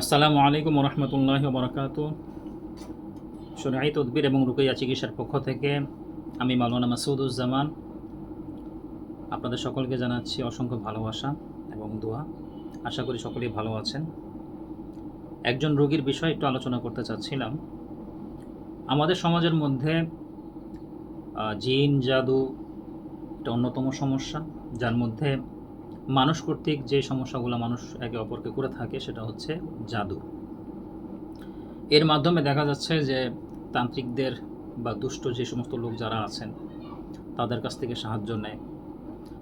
আসসালামু আলাইকুম রহমতুল্লাহ বরকাত সোনাই তদবির এবং রুকাইয়া চিকিৎসার পক্ষ থেকে আমি মাওলানা মাসুদুজ্জামান আপনাদের সকলকে জানাচ্ছি অসংখ্য ভালোবাসা এবং দোয়া। আশা করি সকলেই ভালো আছেন। একজন রোগীর বিষয়ে একটু আলোচনা করতে চাচ্ছিলাম। আমাদের সমাজের মধ্যে জিন, জাদু একটা অন্যতম সমস্যা। যার মধ্যে মানুষ কর্তৃক যে সমস্যাগুলো মানুষ একে অপরকে করে থাকে সেটা হচ্ছে জাদু। এর মাধ্যমে দেখা যাচ্ছে যে তান্ত্রিকদের বা দুষ্ট যে সমস্ত লোক যারা আছেন, তাদের কাছ থেকে সাহায্য নেয়।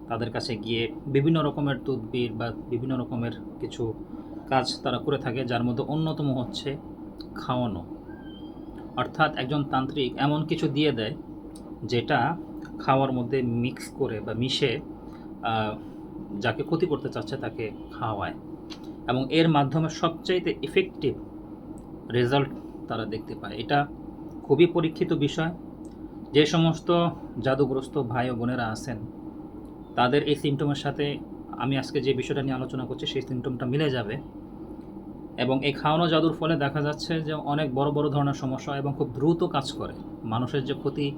তাদের কাছে গিয়ে বিভিন্ন রকমের তদবির বা বিভিন্ন রকমের কিছু কাজ তারা করে থাকে, যার মধ্যে অন্যতম হচ্ছে খাওয়ানো। অর্থাৎ একজন তান্ত্রিক এমন কিছু দিয়ে দেয়, যেটা খাওয়ার মধ্যে মিক্স করে বা মিশে যাকে ক্ষতি করতে চাচ্ছে তাকে খাওয়ায়। এবং এর মাধ্যমে সবচাইতে ইফেক্টিভ রেজাল্ট তারা দেখতে পায়। এটা খুবই পরীক্ষিত বিষয়। যে সমস্ত জাদুগ্রস্ত ভাই ও বোনেরা আছেন, তাদের এই সিমটমের সাথে আমি আজকে যে বিষয়টা নিয়ে আলোচনা করছি, সেই সিমটমটা মিলে যাবে। এবং এই খাওয়ানো জাদুর ফলে দেখা যাচ্ছে যে অনেক বড় বড় ধরনের সমস্যা এবং খুব দ্রুত কাজ করে। মানুষের যে ক্ষতি,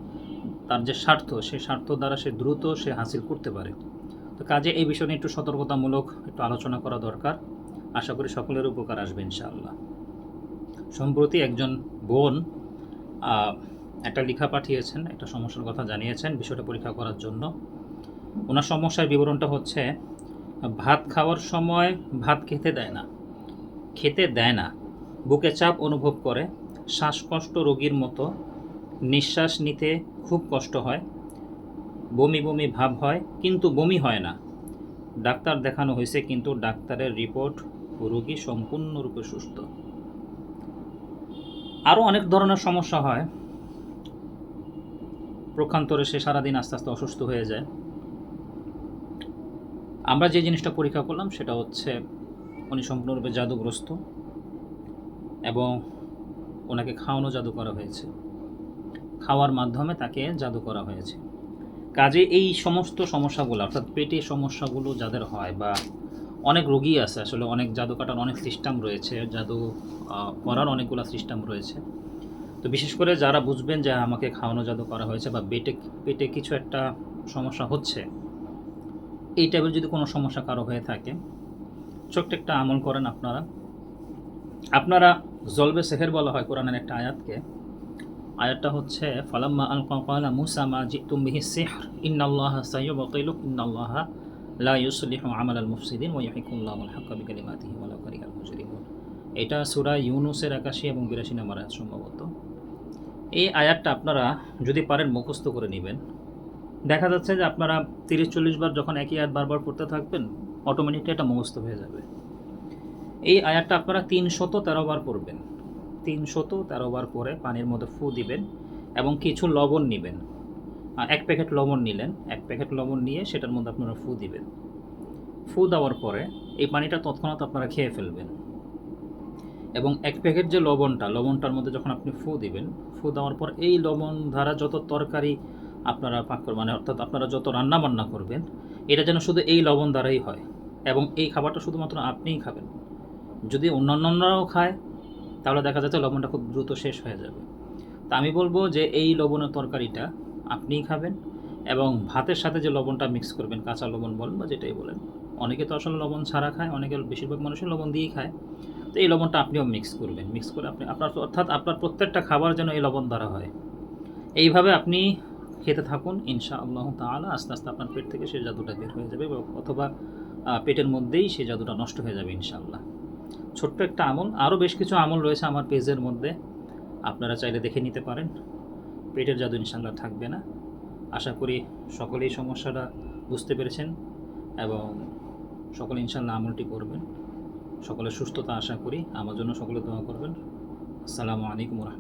তার যে স্বার্থ, সেই স্বার্থ দ্বারা সে দ্রুত সে হাসিল করতে পারে। তো কাজে এই বিষয় নিয়ে একটু সতর্কতামূলক একটু আলোচনা করা দরকার। আশা করি সকলের উপকার আসবে ইনশাআল্লাহ। সম্প্রতি একজন বোন একটা লেখা পাঠিয়েছেন, একটা সমস্যার কথা জানিয়েছেন বিষয়টা পরীক্ষা করার জন্য। ওনার সমস্যার বিবরণটা হচ্ছে, ভাত খাওয়ার সময় ভাত খেতে দেয় না। খেতে দেয় না। বুকে চাপ অনুভব করে। শ্বাসকষ্ট রোগীর মতো নিঃশ্বাস নিতে খুব কষ্ট হয়। বমি বমি ভাব হয়, কিন্তু বমি হয় না। ডাক্তার দেখানো হয়েছে, কিন্তু ডাক্তারের রিপোর্ট রোগী সম্পূর্ণরূপে সুস্থ। আরও অনেক ধরনের সমস্যা হয়। প্রক্ষান্তরে সে সারাদিন আস্তে আস্তে অসুস্থ হয়ে যায়। আমরা যে জিনিসটা পরীক্ষা করলাম, সেটা হচ্ছে উনি সম্পূর্ণরূপে জাদুগ্রস্ত এবং ওনাকে খাওয়ানো জাদু করা হয়েছে। খাওয়ার মাধ্যমে তাকে জাদু করা হয়েছে। কাজে এই সমস্ত সমস্যাগুলো, অর্থাৎ পেটে সমস্যাগুলো যাদের হয় বা অনেক রোগী আছে, আসলে অনেক জাদু কাটার অনেক সিস্টেম রয়েছে, জাদু করার অনেকগুলো সিস্টেম রয়েছে। তো বিশেষ করে যারা বুঝবেন যে আমাকে খাওয়ানো জাদু করা হয়েছে বা পেটে পেটে কিছু একটা সমস্যা হচ্ছে, এই টাইপের যদি কোনো সমস্যা কারও হয়ে থাকে, ছোট্ট একটা আমল করেন আপনারা। আপনারা জলবে সেহের বলা হয় কোরআনের একটা আয়াতকে। আয়াতটা হচ্ছে, ফালাম্মা আল কালা মুসা মা জিতুম বিহি সিহর, ইন্নাল্লাহা সাইয়ুবাতিলু ইন্নাল্লাহা লা ইউসলিহু আমাল আল মুফসিদিন, ওয়া ইয়াহিকুল্লাহু আল হাক্কা বিকালিমাতিহি ওয়া লাউ কারিহাল মুজরিমুন. এটা সূরা ইউনুসের 81 এবং 82 নম্বর আয়াত সম্ভবত। এই আয়াতটা আপনারা যদি পারেন মুখস্থ করে নেবেন। দেখা যাচ্ছে যে আপনারা তিরিশ চল্লিশ বার যখন একই আয়াত বারবার পড়তে থাকবেন অটোমেটিকলি এটা মুখস্থ হয়ে যাবে। এই আয়াতটা আপনারা তিনশত তেরো বার পড়বেন। তিনশত তেরো বার পরে পানির মধ্যে ফু দিবেন এবং কিছু লবণ নেবেন। এক প্যাকেট লবণ নিলেন, এক প্যাকেট লবণ নিয়ে সেটার মধ্যে আপনারা ফু দিবেন। ফু দেওয়ার পরে এই পানিটা তৎক্ষণাৎ আপনারা খেয়ে ফেলবেন। এবং এক প্যাকেট যে লবণটা, লবণটার মধ্যে যখন আপনি ফু দিবেন, ফু দেওয়ার পর এই লবণ দ্বারা যত তরকারি আপনারা পাক করবেন মানে অর্থাৎ আপনারা যত রান্না বান্না করবেন, এটা যেন শুধু এই লবণ দ্বারাই হয়। এবং এই খাবারটা শুধুমাত্র আপনিই খাবেন। যদি অন্যান্যরাও খায় তাহলে দেখা যাচ্ছে লবণটা খুব দ্রুত শেষ হয়ে যাবে। তা আমি বলব যে এই লবণের তরকারিটা আপনিই খাবেন এবং ভাতের সাথে যে লবণটা মিক্স করবেন, কাঁচা লবণ বলেন বা যেটাই বলেন, অনেকে তো আসলে লবণ ছাড়া খায়, অনেকে বেশিরভাগ মানুষই লবণ দিয়েই খায়। তো এই লবণটা আপনিও মিক্স করবেন মিক্স করে আপনি আপনার অর্থাৎ আপনার প্রত্যেকটা খাবার যেন এই লবণ দ্বারা হয়। এইভাবে আপনি খেতে থাকুন ইনশা আল্লাহ তাআলা, আস্তে আস্তে আপনার পেট থেকে সেই জাদুটা বের হয়ে যাবে অথবা পেটের মধ্যেই সেই জাদুটা নষ্ট হয়ে যাবে, ইনশাআল্লাহ। ছোট্ট একটা আমল, আরও বেশ কিছু আমল রয়েছে আমার পেজের মধ্যে। আপনারা চাইলে দেখে নিতে পারেন। পেটের জাদু ইনশাল্লাহ থাকবে না। আশা করি সকলেই সমস্যাটা বুঝতে পেরেছেন এবং সকলে ইনশাল্লাহ আমলটি করবেন। সকলের সুস্থতা আশা করি। আমার জন্য সকলে দোয়া করবেন। আসসালামু আলাইকুম রহমতুল্লাহ।